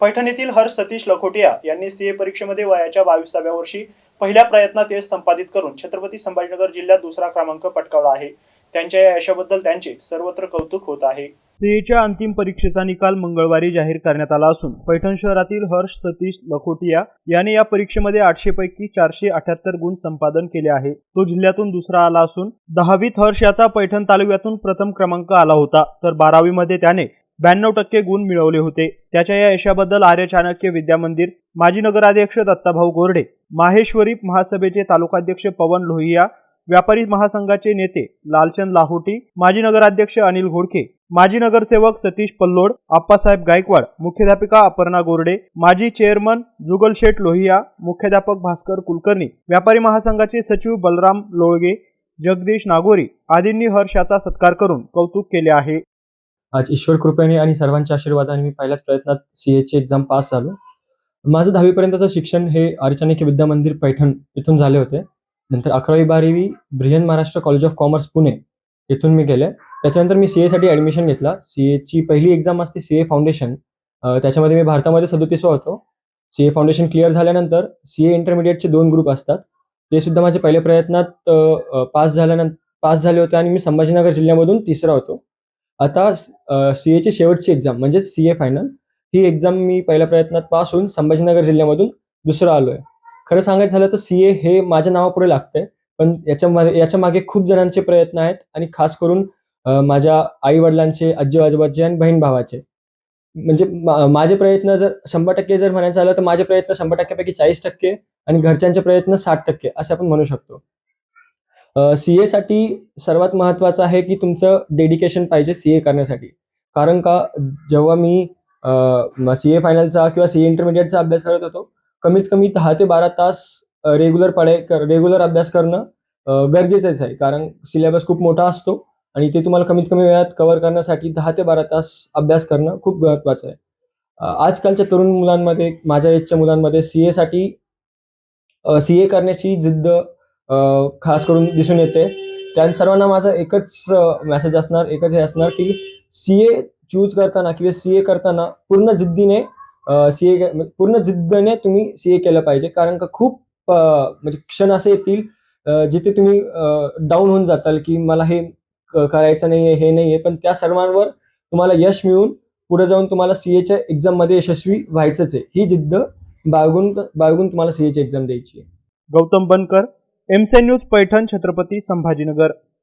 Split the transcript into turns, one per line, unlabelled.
पैठणीतील हर्ष सतीश लखोटिया यांनी सीए परीक्षेमध्ये वयाच्या बावीसाव्या वर्षी पहिल्या प्रयत्नात यश संपादित करून छत्रपती संभाजीनगर जिल्ह्यात दुसरा क्रमांक पटकावला आहे. त्यांच्या या यशाबद्दल त्यांचे सर्वत्र कौतुक होत आहे. सीएच्या अंतिम परीक्षेचा निकाल मंगळवारी जाहीर करण्यात आला असून पैठण शहरातील हर्ष सतीश लखोटिया याने या परीक्षेमध्ये आठशे पैकी चारशे अठ्याहत्तर गुण संपादन केले आहे. तो जिल्ह्यातून दुसरा आला असून दहावीत हर्ष याचा पैठण तालुक्यातून प्रथम क्रमांक आला होता. तर बारावीमध्ये त्याने ब्याण्णव टक्के गुण मिळवले होते. त्याच्या या यशाबद्दल आर्य चाणक्य विद्या मंदिर माजी नगराध्यक्ष दत्ताभाऊ गोरडे माहेश्वरी महासभेचे तालुकाध्यक्ष पवन लोहिया व्यापारी महासंघाचे नेते लालचंद लाहोटी माजी नगराध्यक्ष अनिल घोडके माजी नगरसेवक सतीश पल्लोड आप्पासाहेब गायकवाड मुख्याध्यापिका अपर्णा गोरडे माजी चेअरमन जुगलशेठ लोहिया मुख्याध्यापक भास्कर कुलकर्णी व्यापारी महासंघाचे सचिव बलराम लोळगे जगदीश नागोरी आदींनी हर्षाचा सत्कार करून कौतुक केले आहे.
आज ईश्वर कृपेने आणि सर्वांच्या आशीर्वादाने मी पहिल्याच प्रयत्नात सी ची एक्झाम पास झालो. माझं दहावीपर्यंतचं शिक्षण हे आर्यचाणक्य विद्या मंदिर पैठण इथून झाले होते. नंतर अकरावी बारावी Brihan Maharashtra college of commerce Pune इथून मी गेले. त्याच्यानंतर मी सी एसाठी ॲडमिशन घेतला. सी एची पहिली एक्झाम असते सी ए फाउंडेशन त्याच्यामध्ये मी भारतामध्ये सदोतीसवा होतो. सी ए फाउंडेशन क्लिअर झाल्यानंतर सी ए इंटरमिडिएटचे दोन ग्रुप असतात. ते सुद्धा माझे पहिल्या प्रयत्नात पास झाल्यानंतर पास झाले होते आणि मी संभाजीनगर जिल्ह्यामधून तिसरा होतो. आता सी एची शेवटची एक्झाम म्हणजे सी ए फायनल ही एक्झाम मी पहिल्या प्रयत्नात पास होऊन संभाजीनगर जिल्ह्यामधून दुसरं आलो आहे खरं सांगायचं झालं तर सी ए हे माझ्या नावापुढे लागतंय पण याच्यामध्ये याच्या मागे खूप जणांचे प्रयत्न आहेत आणि खास करून माझ्या आई वडिलांचे आजी आजोबाचे आणि बहीण भावाचे म्हणजे माझे प्रयत्न जर शंभर टक्के जर म्हणायचं झालं तर माझे प्रयत्न शंभर टक्क्यापैकी चाळीस टक्के आणि घरच्यांचे प्रयत्न साठ टक्के असे आपण म्हणू शकतो. सी एसाठी सर्वात महत्त्वाचं आहे की तुमचं डेडिकेशन पाहिजे सी ए करण्यासाठी. कारण का जेव्हा मी सी ए फायनलचा किंवा सी ए इंटरमिडिएटचा अभ्यास करत होतो कमीत कमी दहा ते बारा तास रेग्युलर पढाई रेग्युलर अभ्यास करणं गरजेचंच आहे. कारण सिलेबस खूप मोठा असतो आणि ते तुम्हाला कमीत कमी वेळात कव्हर करण्यासाठी दहा ते बारा तास अभ्यास करणं खूप महत्त्वाचं आहे. आजकालच्या तरुण मुलांमध्ये माझ्या एजच्या मुलांमध्ये सी एसाठी सी ए करण्याची जिद्द खास करून दिसून येते. त्या सर्वांना माझा एकच मेसेज असणार एकच हे असणार की सी ए चूज करताना किंवा सी ए करताना पूर्ण जिद्दीने सी ए म्हणजे पूर्ण जिद्दीने तुम्ही सी ए केलं पाहिजे. कारण का खूप म्हणजे क्षण असे येतील जिथे तुम्ही डाऊन होऊन जाताल की मला हे करायचं नाही आहे हे नाही आहे पण त्या सर्वांवर तुम्हाला यश मिळून पुढे जाऊन तुम्हाला सी एच्या एक्झाममध्ये यशस्वी व्हायचंच आहे. ही जिद्द बाळगून बाळगून तुम्हाला सी एची एक्झाम द्यायची आहे.
गौतम बनकर एमसे न्यूज पैठण छत्रपती संभाजीनगर.